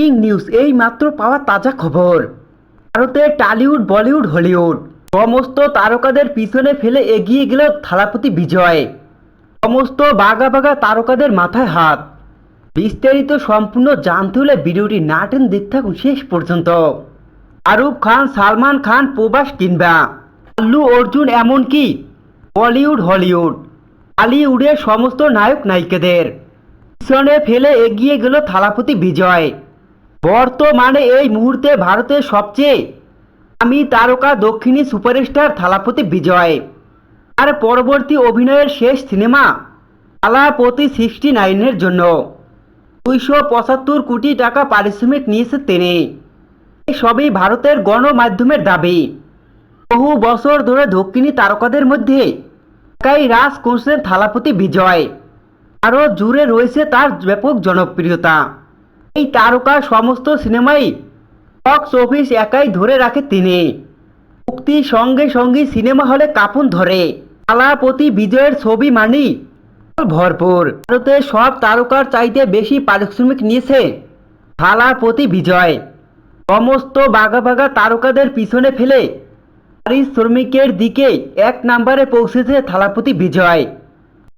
Breaking news, এই মাত্র পাওয়া তাজা খবর। ভারতে টালিউড, বলিউড, হলিউড। সমস্ত তারকাদের পিছনে ফেলে এগিয়ে গেল থালাপতি বিজয়। সমস্ত বাগা বাগা তারকাদের মাথায় হাত। বিস্তারিত সম্পূর্ণ জানতে হলে ভিডিওটি না টেন দেখতে থাকুন শেষ পর্যন্ত। শাহরুখ খান, সালমান খান প্রবাস কিংবা আল্লু অর্জুন এমনকি বলিউড, হলিউড। বলিউডের সমস্ত নায়ক নায়িকাদের পিছনে ফেলে এগিয়ে গেল থালাপতি বিজয়। বর্তমানে এই মুহূর্তে ভারতের সবচেয়ে আমি তারকা দক্ষিণী সুপারস্টার থালাপতি বিজয়। আর পরবর্তী অভিনয়ের শেষ সিনেমা থালাপতি সিক্সটি নাইনের জন্য। দুইশো পঁচাত্তর কোটি টাকা পারিশ্রমিক নিয়েছে তিনি। সবই ভারতের গণমাধ্যমের দাবি। বহু বছর ধরে দক্ষিণী তারকাদের মধ্যে একাই রাজ করছেন থালাপতি বিজয়। আরও জুড়ে রয়েছে তার ব্যাপক জনপ্রিয়তা। এই তারকা সমস্ত সিনেমাই বক্স অফিস একাই ধরে রাখে তিনি। মুক্তির সঙ্গে সঙ্গে সিনেমা হলে কাপন ধরে। থালাপতি বিজয়ের ছবি মানি ভরপুর। ভারতের সব তারকার চাইতে বেশি পারিশ্রমিক নিয়েছে থালাপতি বিজয়। সমস্ত বাঘা বাঘা তারকাদের পিছনে ফেলে পারিশ্রমিকের দিকে এক নম্বরে পৌঁছেছে থালাপতি বিজয়।